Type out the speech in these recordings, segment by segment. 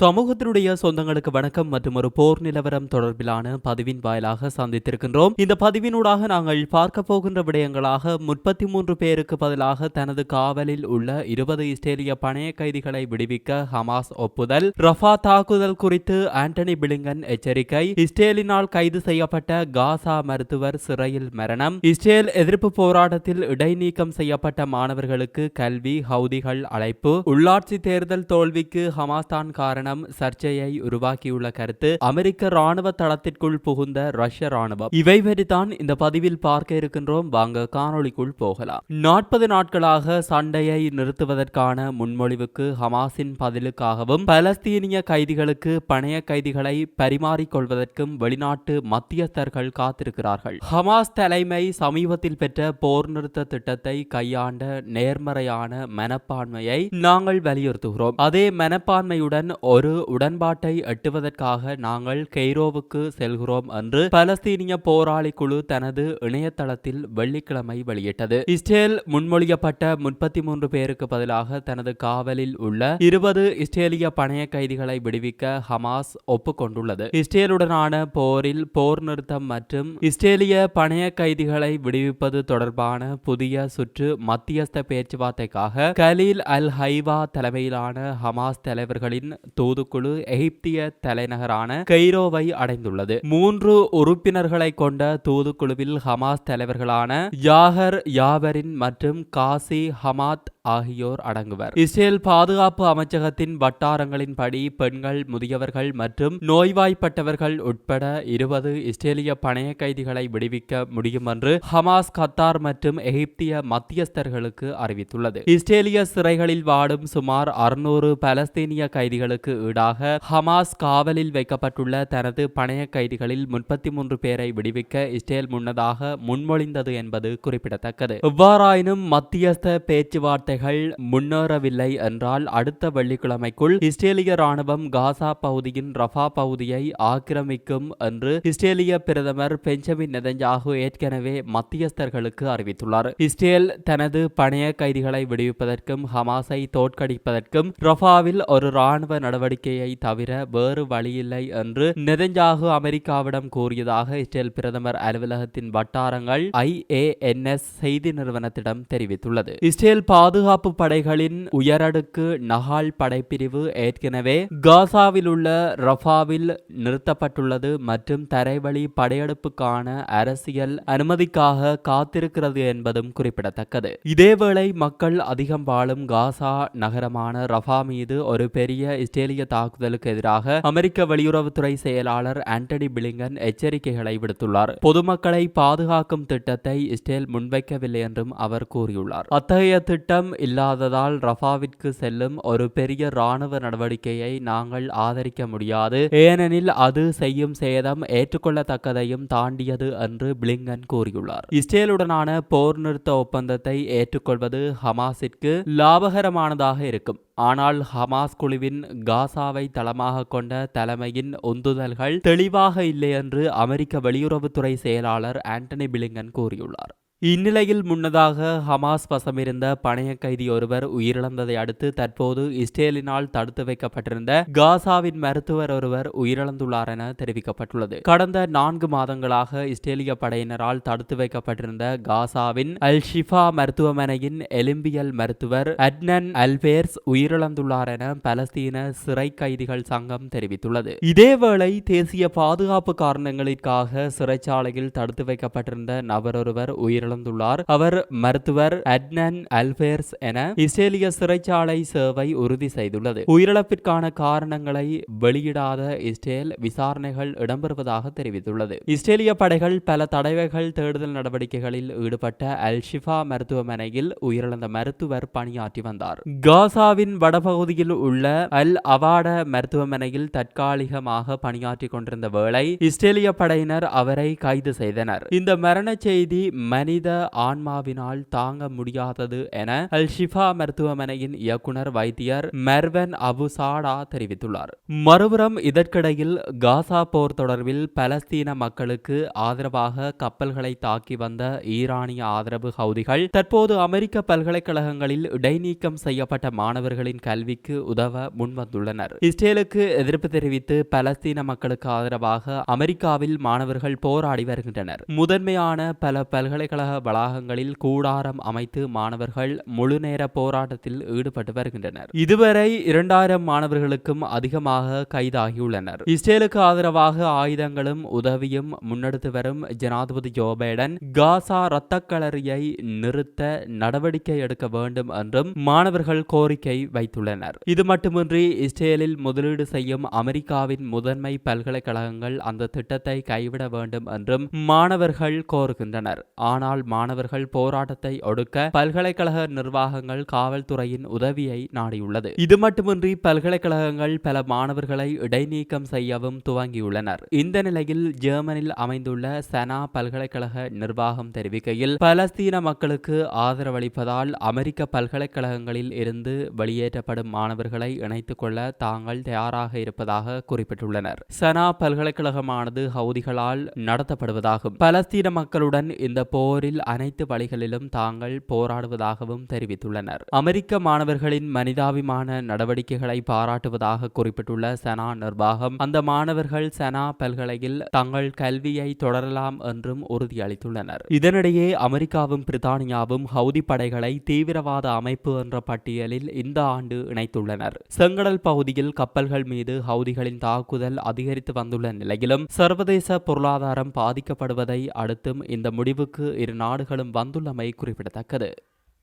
சமூகத்தினுடைய சொந்தங்களுக்கு வணக்கம் மற்றும் ஒரு போர் நிலவரம் தொடர்பிலான பதிவின் வாயிலாக சந்தித்திருக்கின்றோம். இந்த பதிவினூடாக நாங்கள் பார்க்க போகின்ற விடயங்களாக முப்பத்தி மூன்று பேருக்கு பதிலாக தனது காவலில் உள்ள இருபது இஸ்ரேலிய பணைய கைதிகளை விடுவிக்க ஹமாஸ் ஒப்புதல். ரஃபா தாக்குதல் குறித்து ஆண்டனி பிளிங்கன் எச்சரிக்கை. இஸ்ரேலினால் கைது செய்யப்பட்ட காசா மருத்துவர் சிறையில் மரணம். இஸ்ரேல் எதிர்ப்பு போராட்டத்தில் இடைநீக்கம் செய்யப்பட்ட மாணவர்களுக்கு கல்வி ஹவுதிகள் அழைப்பு. உள்ளாட்சி தேர்தல் தோல்விக்கு ஹமாஸ் தான் காரணம். சர்ச்சையை உருவாக்கியுள்ள கருத்து அமெரிக்க ராணுவ தளத்திற்குள் புகுந்த ரஷ்ய ராணுவம் இவை வரிதான் இந்த பதிவில் பார்க்க இருக்கின்றோம். வாங்க காணொளிக்குள் போகலாம். நாற்பது நாட்களாக சண்டையை நிறுத்துவதற்கான முன்மொழிவுக்கு ஹமாஸின் பதிலுக்காகவும் பலஸ்தீனிய கைதிகளுக்கு பணைய கைதிகளை பரிமாறிக்கொள்வதற்கும் வெளிநாட்டு மத்தியஸ்தர்கள் காத்திருக்கிறார்கள். ஹமாஸ் தலைமை சமீபத்தில் பெற்ற போர் நிறுத்த திட்டத்தை கையாண்ட நேர்மறையான மனப்பான்மையை நாங்கள் வலியுறுத்துகிறோம். அதே மனப்பான்மையுடன் ஒரு உடன்பாட்டை எட்டுவதற்காக நாங்கள் கெய்ரோவுக்கு செல்கிறோம் என்று பலஸ்தீனிய போராளி குழு தனது இணையதளத்தில் வெள்ளிக்கிழமை வெளியிட்டது. இஸ்ரேல் முன்மொழியப்பட்ட முப்பத்தி மூன்று பேருக்கு பதிலாக தனது காவலில் உள்ள இருபது இஸ்ரேலிய பணைய கைதிகளை விடுவிக்க ஹமாஸ் ஒப்புக்கொண்டுள்ளது. இஸ்ரேலுடனான போரில் போர் நிறுத்தம் மற்றும் இஸ்ரேலிய பணைய கைதிகளை விடுவிப்பது தொடர்பான புதிய சுற்று மத்தியஸ்த பேச்சுவார்த்தைக்காக கலீல் அல் ஹைவா தலைமையிலான ஹமாஸ் தலைவர்களின் தூதுக்குழு எகிப்திய தலைநகரான கெய்ரோவை அடைந்துள்ளது. மூன்று உறுப்பினர்களை கொண்ட தூதுக்குழுவில் ஹமாஸ் தலைவர்களான யாகர் யாவரின் மற்றும் காசி ஹமாத் ஆகியோர் அடங்குவர். இஸ்ரேல் பாதுகாப்பு அமைச்சகத்தின் வட்டாரங்களின்படி பெண்கள் முதியவர்கள் மற்றும் நோய்வாய்ப்பட்டவர்கள் உட்பட இருபது இஸ்ரேலிய பணைய கைதிகளை விடுவிக்க முடியும் என்று ஹமாஸ் கத்தார் மற்றும் எகிப்திய மத்தியஸ்தர்களுக்கு அறிவித்துள்ளது. இஸ்ரேலிய சிறைகளில் வாடும் சுமார் அறுநூறு பலஸ்தீனிய கைதிகளுக்கு ஈடாக ஹமாஸ் காவலில் வைக்கப்பட்டுள்ள தனது பணைய கைதிகளில் முப்பத்தி மூன்று பேரை விடுவிக்க இஸ்ரேல் முன்னதாக முன்மொழிந்தது என்பது குறிப்பிடத்தக்கது. எவ்வாறாயினும் மத்தியஸ்த பேச்சுவார்த்தைகள் முன்னேறவில்லை என்றால் அடுத்த வெள்ளிக்கிழமைக்குள் இஸ்ரேலிய ராணுவம் காசா பகுதியின் ரஃபா பகுதியை ஆக்கிரமிக்கும் என்று இஸ்ரேலிய பிரதமர் பெஞ்சமின் நெதஞ்சாகு ஏற்கனவே மத்தியஸ்தர்களுக்கு அறிவித்துள்ளார். இஸ்ரேல் தனது பணைய கைதிகளை விடுவிப்பதற்கும் ஹமாஸை தோற்கடிப்பதற்கும் ரஃபாவில் ஒரு ராணுவ நடவடிக்கையை தவிர வேறு வழியில்லை என்று நெதஞ்சாகு அமெரிக்காவிடம் கூறியதாக இஸ்ரேல் பிரதமர் அலுவலகத்தின் வட்டாரங்கள் ஐஏஎன்எஸ் செய்தி நிறுவனத்திடம் தெரிவித்துள்ளது. இஸ்ரேல் பாதுகாப்பு படைகளின் உயரடுக்கு நகால் படைப்பிரிவு ஏற்கனவே காசாவில் உள்ள ரஃபாவில் நிறுத்தப்பட்டுள்ளது மற்றும் தரைவழி படையெடுப்புக்கான அரசியல் அனுமதிக்காக காத்திருக்கிறது என்பதும் குறிப்பிடத்தக்கது. இதேவேளை மக்கள் அதிகம் வாழும் காசா நகரமான ரஃபா மீது ஒரு பெரிய இஸ்ரேலிய தாக்குதலுக்கு எதிராக அமெரிக்க வெளியுறவுத்துறை செயலாளர் ஆண்டனி பிளிங்கன் எச்சரிக்கைகளை விடுத்துள்ளார். பொதுமக்களை பாதுகாக்கும் திட்டத்தை இஸ்ரேல் முன்வைக்கவில்லை என்றும் அவர் கூறியுள்ளார். அத்தகைய திட்டம் இல்லாததால் ரஃபாவிற்கு செல்லும் ஒரு பெரிய ராணுவ நடவடிக்கையை நாங்கள் ஆதரிக்க முடியாது. ஏனெனில் அது செய்யும் சேதம் ஏற்றுக்கொள்ளத்தக்கதையும் தாண்டியது என்று பிளிங்கன் கூறியுள்ளார். இஸ்ரேலுடனான போர் நிறுத்த ஒப்பந்தத்தை ஏற்றுக்கொள்வது ஹமாஸிற்கு லாபகரமானதாக இருக்கும். ஆனால் ஹமாஸ் குழுவின் காசாவை தளமாக கொண்ட தலைமையின் உந்துதல்கள் தெளிவாக இல்லை என்று அமெரிக்க வெளியுறவுத்துறை செயலாளர் ஆண்டனி பிலிங்கன் கூறியுள்ளார். இந்நிலையில் முன்னதாக ஹமாஸ் வசமிருந்த பணைய கைதி ஒருவர் உயிரிழந்ததை அடுத்து தற்போது இஸ்ரேலினால் தடுத்து வைக்கப்பட்டிருந்த காசாவின் மருத்துவர் ஒருவர் உயிரிழந்துள்ளார் என தெரிவிக்கப்பட்டுள்ளது. கடந்த நான்கு மாதங்களாக இஸ்ரேலிய படையினரால் தடுத்து வைக்கப்பட்டிருந்த காசாவின் அல் ஷிஃபா மருத்துவமனையின் எலும்பியல் மருத்துவர் அட்னன் அல்பேர்ஸ் உயிரிழந்துள்ளார் என பலஸ்தீன சிறை கைதிகள் சங்கம் தெரிவித்துள்ளது. இதேவேளை தேசிய பாதுகாப்பு காரணங்களுக்காக சிறைச்சாலையில் தடுத்து வைக்கப்பட்டிருந்த நபரொருவர் உயிரிழந்தார் இழந்துள்ளார் அவர் மருத்துவர் அட்னன் அல்பேர்ஸ் என இஸ்ரேலிய சிறைச்சாலை சேவை உறுதி செய்துள்ளது. உயிரிழப்பிற்கான காரணங்களை வெளியிடாத இஸ்ரேல் விசாரணைகள் இடம்பெறுவதாக தெரிவித்துள்ளது. இஸ்ரேலிய படைகள் பல தடவைகள் தேடுதல் நடவடிக்கைகளில் ஈடுபட்ட அல் ஷிஃபா மருத்துவமனையில் உயிரிழந்த மருத்துவர் பணியாற்றி வந்தார். காசாவின் வடபகுதியில் உள்ள அல் அவாட மருத்துவமனையில் தற்காலிகமாக பணியாற்றி கொண்டிருந்த வேளை இஸ்ரேலிய படையினர் அவரை கைது செய்தனர். இந்த மரண செய்தி மனித மனித ஆன்மாவினால் தாங்க முடியாதது என அல் ஷிஃபா மருத்துவமனையின் இயக்குனர் வைத்தியர் மெர்வன் அபுசாடா தெரிவித்துள்ளார். மறுபுறம் இதற்கிடையில் காசா போர் தொடர்பில் பலஸ்தீன மக்களுக்கு ஆதரவாக கப்பல்களை தாக்கி வந்த ஈரானிய ஆதரவு ஹவுதிகள் தற்போது அமெரிக்க பல்கலைக்கழகங்களில் இடைநீக்கம் செய்யப்பட்ட மாணவர்களின் கல்விக்கு உதவ முன்வந்துள்ளனர். இஸ்ரேலுக்கு எதிர்ப்பு தெரிவித்து பலஸ்தீன மக்களுக்கு ஆதரவாக அமெரிக்காவில் மாணவர்கள் போராடி வருகின்றனர். முதன்மையான பல பல்கலைக்கழக வளாகங்களில் கூடாரம் அமைத்து மாணவர்கள் முழுநேர போராட்டத்தில் ஈடுபட்டு வருகின்றனர். இதுவரை இரண்டாயிரம் மாணவர்களுக்கும் அதிகமாக கைதாகியுள்ளனர். இஸ்ரேலுக்கு ஆதரவாக ஆயுதங்களும் உதவியும் முன்னெடுத்து வரும் ஜனாதிபதி ஜோ பைடன் காசா இரத்தக்களரியை நிறுத்த நடவடிக்கை எடுக்க வேண்டும் என்றும் மாணவர்கள் கோரிக்கை வைத்துள்ளனர். இது மட்டுமின்றி இஸ்ரேலில் முதலீடு செய்யும் அமெரிக்காவின் முதன்மை பல்கலைக்கழகங்கள் அந்த திட்டத்தை கைவிட வேண்டும் என்றும் மாணவர்கள் கோருகின்றனர். ஆனால் மாணவர்கள் போராட்டத்தை ஒடுக்க பல்கலைக்கழக நிர்வாகங்கள் காவல்துறையின் உதவியை நாடியுள்ளது. இது மட்டுமின்றி பல்கலைக்கழகங்கள் பல மாணவர்களை இடைநீக்கம் செய்யவும் துவங்கியுள்ளனர். இந்த நிலையில் ஜெர்மனில் அமைந்துள்ள சனா பல்கலைக்கழக நிர்வாகம் தெரிவிக்கையில் பலஸ்தீன மக்களுக்கு ஆதரவளிப்பதால் அமெரிக்க பல்கலைக்கழகங்களில் இருந்து வெளியேற்றப்படும் மாணவர்களை இணைத்துக் கொள்ள தாங்கள் தயாராக இருப்பதாக குறிப்பிட்டுள்ளனர். சனா பல்கலைக்கழகமானது ஹவுதிகளால் நடத்தப்படுவதாகும். பலஸ்தீன மக்களுடன் இந்த போர் போரில் அனைத்து வழிகளிலும் தாங்கள் போராடுவதாகவும் தெரிவித்துள்ளனர். அமெரிக்க மாணவர்களின் மனிதாபிமான நடவடிக்கைகளை பாராட்டுவதாக குறிப்பிட்டுள்ள சனா நிர்வாகம் அந்த மாணவர்கள் சனா பல்கலையில் தங்கள் கல்வியை தொடரலாம் என்றும் உறுதியளித்துள்ளனர். இதனிடையே அமெரிக்காவும் பிரித்தானியாவும் ஹவுதி படைகளை தீவிரவாத அமைப்பு என்ற பட்டியலில் இந்த ஆண்டு இணைத்துள்ளனர். செங்கடல் பகுதியில் கப்பல்கள் மீது ஹவுதிகளின் தாக்குதல் அதிகரித்து வந்துள்ள நிலையிலும் சர்வதேச பொருளாதாரம் பாதிக்கப்படுவதை அடுத்தும் இந்த முடிவுக்கு இரு நாடுகளும் வந்துள்ளமை குறிப்பிடத்தக்கது.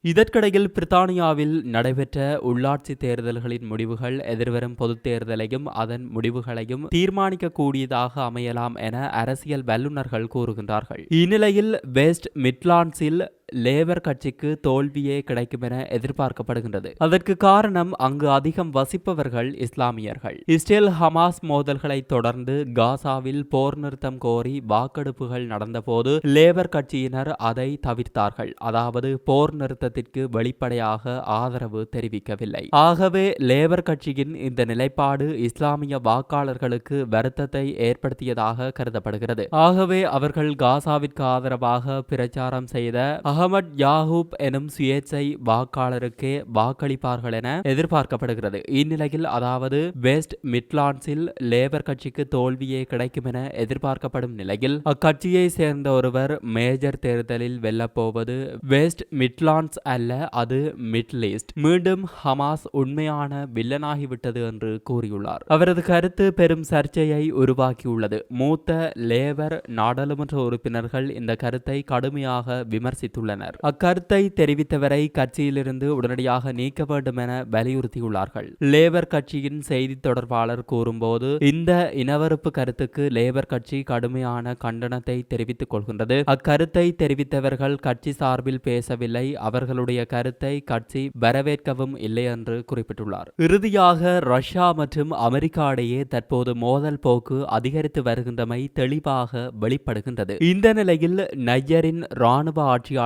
இதற்கிடையில் பிரித்தானியாவில் நடைபெற்ற உள்ளாட்சி தேர்தல்களின் முடிவுகள் எதிர்வரும் பொதுத் தேர்தலையும் அதன் முடிவுகளையும் தீர்மானிக்கக்கூடியதாக அமையலாம் என அரசியல் வல்லுநர்கள் கூறுகின்றார்கள். இந்நிலையில் வெஸ்ட் மிட்லாண்ட்ஸில் லேபர் கட்சிக்கு தோல்வியே கிடைக்கும் என எதிர்பார்க்கப்படுகின்றது. அதற்கு காரணம் அங்கு அதிகம் வசிப்பவர்கள் இஸ்லாமியர்கள். இஸ்ரேல் ஹமாஸ் மோதல்களை தொடர்ந்து காசாவில் போர் நிறுத்தம் கோரி வாக்கெடுப்புகள் நடந்தபோது லேபர் கட்சியினர் அதை தவிர்த்தார்கள். அதாவது போர் நிறுத்தத்திற்கு வெளிப்படையாக ஆதரவு தெரிவிக்கவில்லை. ஆகவே லேபர் கட்சியின் இந்த நிலைப்பாடு இஸ்லாமிய வாக்காளர்களுக்கு வருத்தத்தை ஏற்படுத்தியதாக கருதப்படுகிறது. ஆகவே அவர்கள் காசாவிற்கு ஆதரவாக பிரச்சாரம் செய்த அகமட் யாஹூப் எனும் சுயேட்சை வாக்காளருக்கே வாக்களிப்பார்கள் என எதிர்பார்க்கப்படுகிறது. இந்நிலையில் அதாவது வெஸ்ட் மிட்லாண்ட்ஸில் லேபர் கட்சிக்கு தோல்வியே கிடைக்கும் என எதிர்பார்க்கப்படும் நிலையில் அக்கட்சியை சேர்ந்த ஒருவர் மேஜர் தேர்தலில் வெல்லப்போவது வெஸ்ட் மிட்லாண்ட்ஸ் அல்ல அது மிட்லீஸ்ட். மீண்டும் ஹமாஸ் உண்மையான வில்லனாகிவிட்டது என்று கூறியுள்ளார். அவரது கருத்து பெரும் சர்ச்சையை உருவாக்கியுள்ளது. மூத்த லேபர் நாடாளுமன்ற உறுப்பினர்கள் இந்த கருத்தை கடுமையாக விமர்சித்துள்ளனர். தெரிவித்துள்ளனர். அக்கருத்தை தெரிவித்தவரை கட்சியிலிருந்து உடனடியாக நீக்க வேண்டும் என வலியுறுத்தியுள்ளார்கள். லேபர் கட்சியின் செய்தி தொடர்பாளர் கூறும்போது இந்த இனவறுப்பு கருத்துக்கு லேபர் கட்சி கடுமையான கண்டனத்தை தெரிவித்துக் கொள்கின்றது. அக்கருத்தை தெரிவித்தவர்கள் கட்சி சார்பில் பேசவில்லை. அவர்களுடைய கருத்தை கட்சி வரவேற்கவும் இல்லை என்று குறிப்பிட்டுள்ளார். இறுதியாக ரஷ்யா மற்றும் அமெரிக்கா இடையே தற்போது மோதல் போக்கு அதிகரித்து வருகின்றமை தெளிவாக வெளிப்படுகின்றது. இந்த நிலையில் நையரின் ராணுவ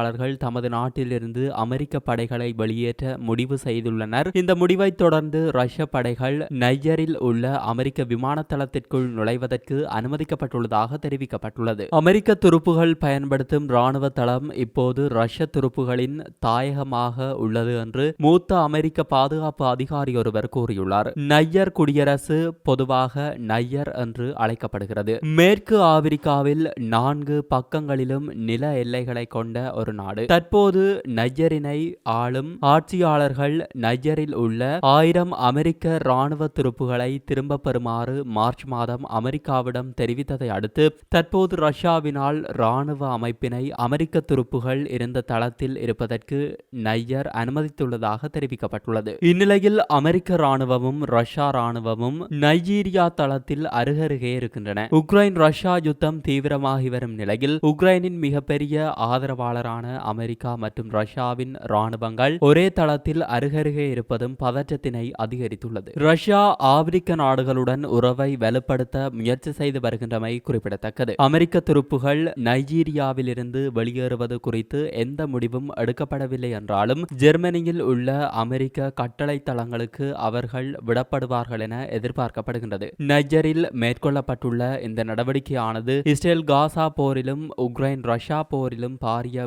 ஆட்சியாளர்கள் தமது நாட்டிலிருந்து அமெரிக்க படைகளை வெளியேற்ற முடிவு செய்துள்ளனர். இந்த முடிவை தொடர்ந்து ரஷ்ய படைகள் நையரில் உள்ள அமெரிக்க விமான தளத்திற்குள் நுழைவதற்கு அனுமதிக்கப்பட்டுள்ளதாக தெரிவிக்கப்பட்டுள்ளது. அமெரிக்க துருப்புகள் பயன்படுத்தும் ராணுவ தளம் இப்போது ரஷ்ய துருப்புகளின் தாயகமாக உள்ளது என்று மூத்த அமெரிக்க பாதுகாப்பு அதிகாரி ஒருவர் கூறியுள்ளார். நையர் குடியரசு பொதுவாக நையர் என்று அழைக்கப்படுகிறது. மேற்கு ஆப்பிரிக்காவில் நான்கு பக்கங்களிலும் நில எல்லைகளை கொண்ட ஒரு நாடு. தற்போது நைஜரினை ஆளும் ஆட்சியாளர்கள் நைஜரில் உள்ள ஆயிரம் அமெரிக்க ராணுவ துருப்புகளை திரும்ப பெறுமாறு மார்ச் மாதம் அமெரிக்காவிடம் தெரிவித்ததை அடுத்து தற்போது ரஷ்யாவினால் ராணுவ அமைப்பினை அமெரிக்க துருப்புகள் இருந்த தளத்தில் இருப்பதற்கு நையர் அனுமதித்துள்ளதாக தெரிவிக்கப்பட்டுள்ளது. இந்நிலையில் அமெரிக்க ராணுவமும் ரஷ்யா ராணுவமும் நைஜீரியா தளத்தில் அருகருகே இருக்கின்றன. உக்ரைன் ரஷ்யா யுத்தம் தீவிரமாகி வரும் நிலையில் உக்ரைனின் மிகப்பெரிய ஆதரவாளரான அமெரிக்கா மற்றும் ரஷ்யாவின் ராணுவங்கள் ஒரே தளத்தில் அருகருகே இருப்பதும் பதற்றத்தினை அதிகரித்துள்ளது. ரஷ்யா ஆப்பிரிக்க நாடுகளுடன் உறவை வலுப்படுத்த முயற்சி செய்து வருகின்றமை குறிப்பிடத்தக்கது. அமெரிக்க துருப்புகள் நைஜீரியாவிலிருந்து வெளியேறுவது குறித்து எந்த முடிவும் எடுக்கப்படவில்லை என்றாலும் ஜெர்மனியில் உள்ள அமெரிக்க கட்டளை தளங்களுக்கு அவர்கள் விடப்படுவார்கள் என எதிர்பார்க்கப்படுகின்றது. நைஜரில் மேற்கொள்ளப்பட்டுள்ள இந்த நடவடிக்கையானது இஸ்ரேல் காசா போரிலும் உக்ரைன் ரஷ்யா போரிலும் பாரிய